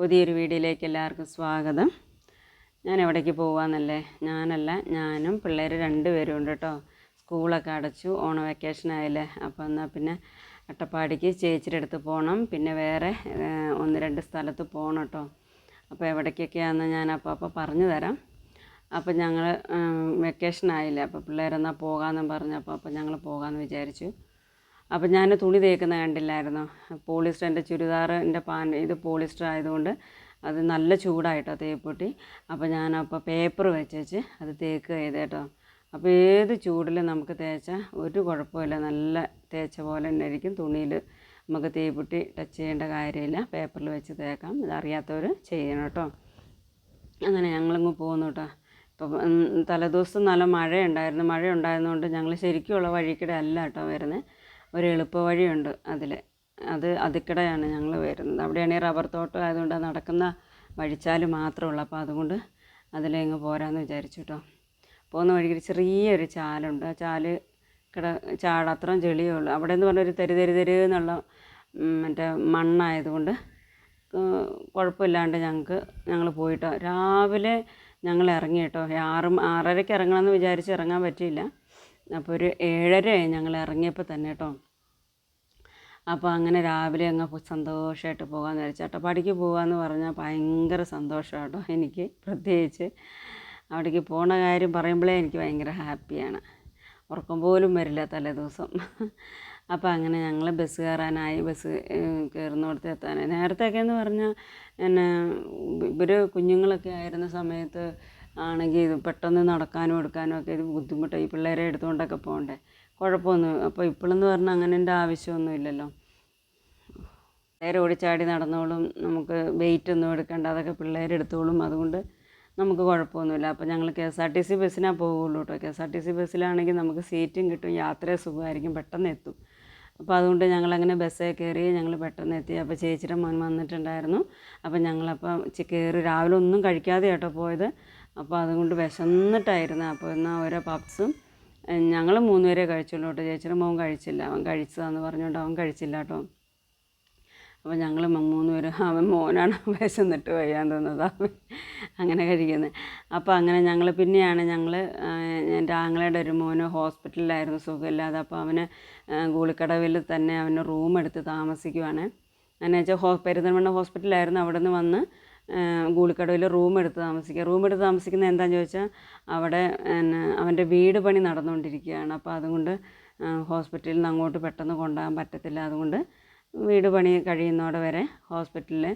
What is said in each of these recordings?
പുതിയൊരു വീഡിയോയിലേക്ക് എല്ലാവർക്കും സ്വാഗതം. ഞാൻ എവിടേക്ക് പോവാന്നല്ലേ? ഞാനല്ല ഞാനും പിള്ളേർ രണ്ടുപേരും ഉണ്ട് കേട്ടോ. സ്കൂളൊക്കെ അടച്ചു ഓണ വെക്കേഷൻ ആയില്ലേ? അപ്പോൾ എന്നാൽ പിന്നെ അട്ടപ്പാടിക്ക് ചേച്ചിയുടെ അടുത്ത് പോകണം പിന്നെ വേറെ ഒന്ന് രണ്ട് സ്ഥലത്ത് പോകണം കേട്ടോ. അപ്പോൾ എവിടേക്കൊക്കെയാണെന്ന് ഞാൻ അപ്പോൾ അപ്പോൾ പറഞ്ഞു തരാം. അപ്പോൾ ഞങ്ങൾ വെക്കേഷൻ ആയില്ലേ? അപ്പോൾ പിള്ളേരെന്നാൽ പോകാമെന്നും പറഞ്ഞപ്പോൾ അപ്പോൾ ഞങ്ങൾ പോകാമെന്ന് വിചാരിച്ചു. അപ്പം ഞാൻ തുണി തേക്കുന്ന കണ്ടില്ലായിരുന്നോ? ചുരിദാർ ചുരിദാറിന്റെ പാൻ ഇത് പോളിസ്റ്റർ ആയതുകൊണ്ട് അത് നല്ല ചൂടായിട്ടോ തേപ്പൊട്ടി. അപ്പോൾ ഞാനപ്പോൾ പേപ്പർ വെച്ച് വെച്ച് അത് തേക്കുക ചെയ്തേട്ടോ അപ്പോൾ ഏത് ചൂടിലും നമുക്ക് തേച്ചാൽ ഒരു കുഴപ്പമില്ല നല്ല തേച്ച പോലെ തന്നെ ആയിരിക്കും തുണിയിൽ നമുക്ക് തേപ്പൊട്ടി ടച്ച് ചെയ്യേണ്ട കാര്യമില്ല. പേപ്പറിൽ വെച്ച് തേക്കാം. ഇതറിയാത്തവർ ചെയ്യണം കേട്ടോ. അങ്ങനെ ഞങ്ങളിങ്ങ് പോകുന്നു കേട്ടോ. ഇപ്പം തലേദിവസം നല്ല മഴയുണ്ടായിരുന്നു. മഴ ഉണ്ടായിരുന്നതുകൊണ്ട് ഞങ്ങൾ ശരിക്കുമുള്ള വഴിക്കിടെ അല്ല കേട്ടോ വരുന്നത് ഒരു എളുപ്പ വഴിയുണ്ട് അതിൽ അത് അതിക്കടയാണ് ഞങ്ങൾ വരുന്നത്. അവിടെയാണെങ്കിൽ റബ്ബർ തോട്ടം ആയതുകൊണ്ട് നടക്കുന്ന വഴിച്ചാൽ മാത്രമേ ഉള്ളൂ അപ്പോൾ അതുകൊണ്ട് അതിലങ്ങ് പോരാന്ന് വിചാരിച്ചു കേട്ടോ പോകുന്ന വഴിക്ക് ചെറിയൊരു ചാലുണ്ട്. ആ ചാൽ കിട ചാടത്രയും ചെളിയേ ഉള്ളൂ. അവിടെ എന്ന് പറഞ്ഞാൽ ഒരു തെരു തെരു തെരു എന്നുള്ള മറ്റേ മണ്ണായതുകൊണ്ട് കുഴപ്പമില്ലാണ്ട് ഞങ്ങൾക്ക് ഞങ്ങൾ പോയിട്ടോ. രാവിലെ ഞങ്ങൾ ഇറങ്ങി കേട്ടോ ആറ് ആറരയ്ക്ക് ഇറങ്ങണമെന്ന് വിചാരിച്ച് ഇറങ്ങാൻ പറ്റിയില്ല. അപ്പോൾ ഒരു ഏഴരയായി ഞങ്ങൾ ഇറങ്ങിയപ്പോൾ തന്നെ കേട്ടോ. അപ്പോൾ അങ്ങനെ രാവിലെ അങ്ങ് സന്തോഷമായിട്ട് പോകാമെന്ന് വിചാരിച്ചു. അട്ടപ്പാടിക്ക് പോകാമെന്ന് പറഞ്ഞാൽ ഭയങ്കര സന്തോഷമാണ് കേട്ടോ എനിക്ക് പ്രത്യേകിച്ച്. അവിടേക്ക് പോണ കാര്യം പറയുമ്പോഴേ എനിക്ക് ഭയങ്കര ഹാപ്പിയാണ് ഉറക്കം പോലും വരില്ല തലേ ദിവസം. അപ്പോൾ അങ്ങനെ ഞങ്ങൾ ബസ് കയറാനായി ബസ് കയറുന്നിടത്ത് എത്താനായി. നേരത്തെയൊക്കെ എന്ന് പറഞ്ഞാൽ എന്നെ ഇവർ കുഞ്ഞുങ്ങളൊക്കെ ആയിരുന്ന സമയത്ത് ആണെങ്കിൽ ഇത് പെട്ടെന്ന് നടക്കാനും എടുക്കാനും ഒക്കെ ഇത് ബുദ്ധിമുട്ടായി ഈ പിള്ളേരെ എടുത്തുകൊണ്ടൊക്കെ പോകണ്ടേ. കുഴപ്പമൊന്നും അപ്പോൾ ഇപ്പോഴെന്ന് പറഞ്ഞാൽ അങ്ങനെ എന്റെ ആവശ്യമൊന്നും ഇല്ലല്ലോ. പിള്ളേർ ഓടിച്ചാടി നടന്നോളും നമുക്ക് വെയിറ്റ് ഒന്നും എടുക്കേണ്ട അതൊക്കെ പിള്ളേരെ എടുത്തോളും. അതുകൊണ്ട് നമുക്ക് കുഴപ്പമൊന്നുമില്ല. അപ്പോൾ ഞങ്ങൾ K S R T C ബസ്സിനാണ് പോകുള്ളൂ കേട്ടോ. K S R T C ബസ്സിലാണെങ്കിൽ നമുക്ക് സീറ്റും കിട്ടും യാത്രയും സുഖമായിരിക്കും പെട്ടെന്ന് എത്തും. അപ്പോൾ അതുകൊണ്ട് ഞങ്ങളങ്ങനെ ബസ്സേ കയറി ഞങ്ങൾ പെട്ടെന്ന് എത്തി. അപ്പോൾ ചേച്ചിയുടെ മോൻ വന്നിട്ടുണ്ടായിരുന്നു. അപ്പോൾ ഞങ്ങളപ്പോൾ ചി- കയറി രാവിലെ ഒന്നും കഴിക്കാതെ കേട്ടോ പോയത്. അപ്പോൾ അതുകൊണ്ട് വിശന്നിട്ടായിരുന്നു. അപ്പോൾ എന്നാൽ ഓരോ പപ്സും ഞങ്ങൾ മൂന്നുപേരെ കഴിച്ചുള്ളൂ കേട്ടോ. ചേച്ചിയുടെ മോൻ കഴിച്ചില്ല. അവൻ കഴിച്ചതാന്ന് പറഞ്ഞുകൊണ്ട് അവൻ കഴിച്ചില്ല കേട്ടോ. അപ്പോൾ ഞങ്ങൾ മൂന്ന് പേരും അവൻ മോനാണ്. വിശന്നിട്ട് വയ്യാൻ തോന്നുന്നത് അവൻ അങ്ങനെ കഴിക്കുന്നത് അപ്പോൾ അങ്ങനെ ഞങ്ങൾ പിന്നെയാണ് ഞങ്ങൾ എന്റെ ആങ്ങളയുടെ ഒരു മോന് ഹോസ്പിറ്റലിലായിരുന്നു സുഖമില്ലാതെ. അപ്പോൾ അവന് ഗൂളിക്കടവിൽ തന്നെ അവന് റൂം എടുത്ത് താമസിക്കുവാണ്. എന്നു വെച്ചാൽ ഹോ പെരുന്തൽമണ്ണ ഹോസ്പിറ്റലായിരുന്നു അവിടെ നിന്ന് വന്ന് ഗൂളിക്കടവിൽ റൂം എടുത്ത് താമസിക്കുക. റൂം എടുത്ത് താമസിക്കുന്നത് എന്താണെന്ന് ചോദിച്ചാൽ അവിടെ പിന്നെ അവന്റെ വീട് പണി നടന്നുകൊണ്ടിരിക്കുകയാണ്. അപ്പോൾ അതുകൊണ്ട് ഹോസ്പിറ്റലിൽ നിന്ന് അങ്ങോട്ട് പെട്ടെന്ന് കൊണ്ടുപോകാൻ പറ്റത്തില്ല. അതുകൊണ്ട് വീട് പണി കഴിയുന്നോടെ വരെ ഹോസ്പിറ്റലിൽ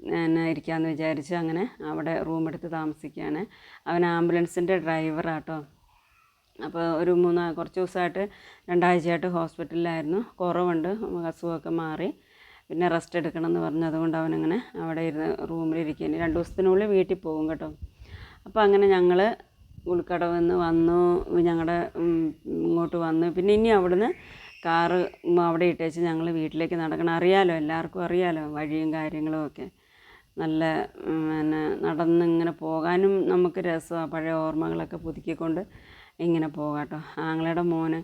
പിന്നെ ഇരിക്കാമെന്ന് വിചാരിച്ച് അങ്ങനെ അവിടെ റൂം എടുത്ത് താമസിക്കുകയാണ്. അവൻ ആംബുലൻസിന്റെ ഡ്രൈവറാട്ടോ അപ്പോൾ ഒരു മൂന്ന് കുറച്ച് ദിവസമായിട്ട് രണ്ടാഴ്ചയായിട്ട് ഹോസ്പിറ്റലിലായിരുന്നു. കുറവുണ്ട് അസുഖമൊക്കെ മാറി. പിന്നെ റെസ്റ്റ് എടുക്കണം എന്ന് പറഞ്ഞു. അതുകൊണ്ട് അവനങ്ങനെ അവിടെ ഇരുന്ന് റൂമിലിരിക്കുകയാണ് രണ്ട് ദിവസത്തിനുള്ളിൽ വീട്ടിൽ പോകും കേട്ടോ. അപ്പോൾ അങ്ങനെ ഞങ്ങൾ ഉൾക്കടവിൽ നിന്ന് വന്നു. ഞങ്ങളുടെ ഇങ്ങോട്ട് വന്നു. പിന്നെ ഇനി അവിടുന്ന് കാറ് അവിടെ ഇട്ടേച്ച് ഞങ്ങൾ വീട്ടിലേക്ക് നടക്കണം. അറിയാലോ എല്ലാവർക്കും അറിയാലോ വഴിയും കാര്യങ്ങളും ഒക്കെ. നല്ല പിന്നെ നടന്നിങ്ങനെ പോകാനും നമുക്ക് രസമാണ് പഴയ ഓർമ്മകളൊക്കെ പുതുക്കിക്കൊണ്ട് ഇങ്ങനെ പോകാം കേട്ടോ. ആങ്ങളയുടെ മോന്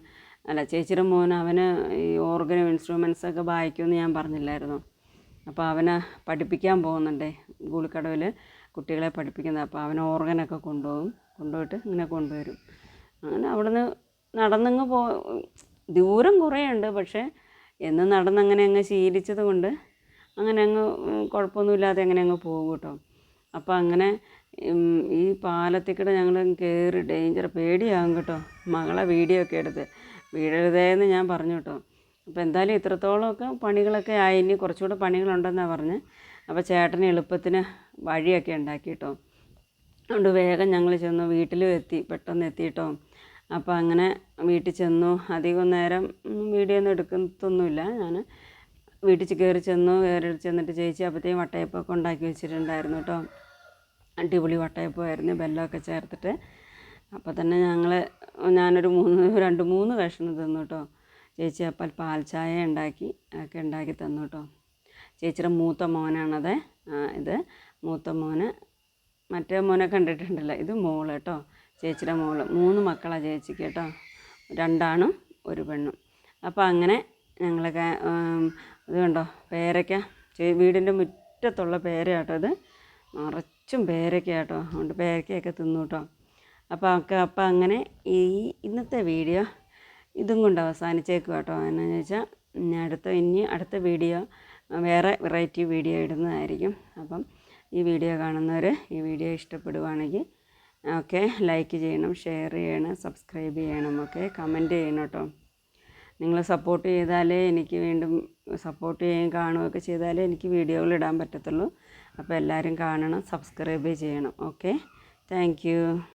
അല്ല ചേച്ചിയുടെ മോൻ അവന് ഈ ഓർഗനും ഇൻസ്ട്രുമെൻസൊക്കെ വായിക്കുമെന്ന് ഞാൻ പറഞ്ഞില്ലായിരുന്നു. അപ്പോൾ അവനെ പഠിപ്പിക്കാൻ പോകുന്നുണ്ടേ ഗൂളിക്കടവിൽ കുട്ടികളെ പഠിപ്പിക്കുന്നത്. അപ്പോൾ അവൻ ഓർഗനൊക്കെ കൊണ്ടുപോകും. കൊണ്ടുപോയിട്ട് ഇങ്ങനെ കൊണ്ടുവരും. അങ്ങനെ അവിടുന്ന് നടന്നങ്ങ് പോ ദൂരം കുറേ ഉണ്ട് പക്ഷേ എന്ന് നടന്നങ്ങനെ അങ്ങ് ശീലിച്ചത് കൊണ്ട് അങ്ങനെ അങ്ങ് കുഴപ്പമൊന്നുമില്ലാതെ അങ്ങനെ അങ്ങ് പോകും കേട്ടോ. അപ്പോൾ അങ്ങനെ ഈ ഈ പാലത്തിക്കൂടെ ഞങ്ങൾ കയറി ഡേഞ്ചർ പേടിയാകും കേട്ടോ. മകളെ വീഡിയോ ഒക്കെ എടുത്ത്. വീഴരുതേന്ന് ഞാൻ പറഞ്ഞു കേട്ടോ. അപ്പോൾ എന്തായാലും ഇത്രത്തോളമൊക്കെ പണികളൊക്കെ ആയി. ഇനി കുറച്ചുകൂടെ പണികളുണ്ടെന്നാണ് പറഞ്ഞ്. അപ്പോൾ ചേട്ടന് എളുപ്പത്തിന് വഴിയൊക്കെ ഉണ്ടാക്കി കേട്ടോ. അതുകൊണ്ട് വേഗം ഞങ്ങൾ ചെന്നു. വീട്ടിലും എത്തി പെട്ടെന്ന് എത്തിയിട്ടോ. അപ്പോൾ അങ്ങനെ വീട്ടിൽ ചെന്നു. അധികം നേരം വീഡിയോ ഒന്നും എടുക്കത്തൊന്നുമില്ല ഞാൻ വീട്ടിൽ കയറി ചെന്നു. കയറി ചെന്നിട്ട് ചേച്ചി അപ്പോഴത്തേക്കും വട്ടയപ്പൊക്കെ ഉണ്ടാക്കി വെച്ചിട്ടുണ്ടായിരുന്നു കേട്ടോ. അടിപൊളി വട്ടയപ്പമായിരുന്നു. ബെല്ലമൊക്കെ ചേർത്തിട്ട്. അപ്പോൾ തന്നെ ഞങ്ങൾ ഞാനൊരു മൂന്ന് രണ്ട് മൂന്ന് കഷ്ണം തന്നു കേട്ടോ ചേച്ചി അപ്പം പാൽ ചായ ഉണ്ടാക്കി ഒക്കെ ഉണ്ടാക്കി തന്നു കേട്ടോ ചേച്ചിയുടെ മൂത്ത മോനാണത് ഇത് മൂത്ത മോന്. മറ്റേ മോനെ കണ്ടിട്ടുണ്ടല്ലോ ഇത് മോൾ കേട്ടോ ചേച്ചിയുടെ മോൾ. മൂന്ന് മക്കളാണ് ചേച്ചിക്ക് കേട്ടോ രണ്ടാണും ഒരു പെണ്ണും. അപ്പോൾ അങ്ങനെ ഞങ്ങളൊക്കെ ഇത് കണ്ടോ പേരയ്ക്ക വീടിന്റെ മുറ്റത്തുള്ള പേര കേട്ടോ ഇത്. നിറച്ചും പേരയ്ക്ക കേട്ടോ അതുകൊണ്ട് പേരയ്ക്കയൊക്കെ തിന്നു കേട്ടോ അപ്പോൾ ഒക്കെ അപ്പം അങ്ങനെ ഈ ഇന്നത്തെ വീഡിയോ ഇതും കൊണ്ട് അവസാനിച്ചേക്കും കേട്ടോ. എന്നാന്ന് വെച്ചാൽ അടുത്ത ഇനി അടുത്ത വീഡിയോ വേറെ വെറൈറ്റി വീഡിയോ ഇടുന്നതായിരിക്കും. അപ്പം ഈ വീഡിയോ കാണുന്നവർ ഈ വീഡിയോ ഇഷ്ടപ്പെടുവാണെങ്കിൽ ഓക്കെ ലൈക്ക് ചെയ്യണം ഷെയർ ചെയ്യണം സബ്സ്ക്രൈബ് ചെയ്യണം ഓക്കെ കമന്റ് ചെയ്യണം കേട്ടോ. നിങ്ങൾ സപ്പോർട്ട് ചെയ്താലേ എനിക്ക് വീണ്ടും സപ്പോർട്ട് ചെയ്യുകയും കാണുകയൊക്കെ ചെയ്താലേ എനിക്ക് വീഡിയോകൾ ഇടാൻ പറ്റത്തുള്ളൂ. അപ്പോൾ എല്ലാവരും കാണണം സബ്സ്ക്രൈബ് ചെയ്യണം ഓക്കെ താങ്ക്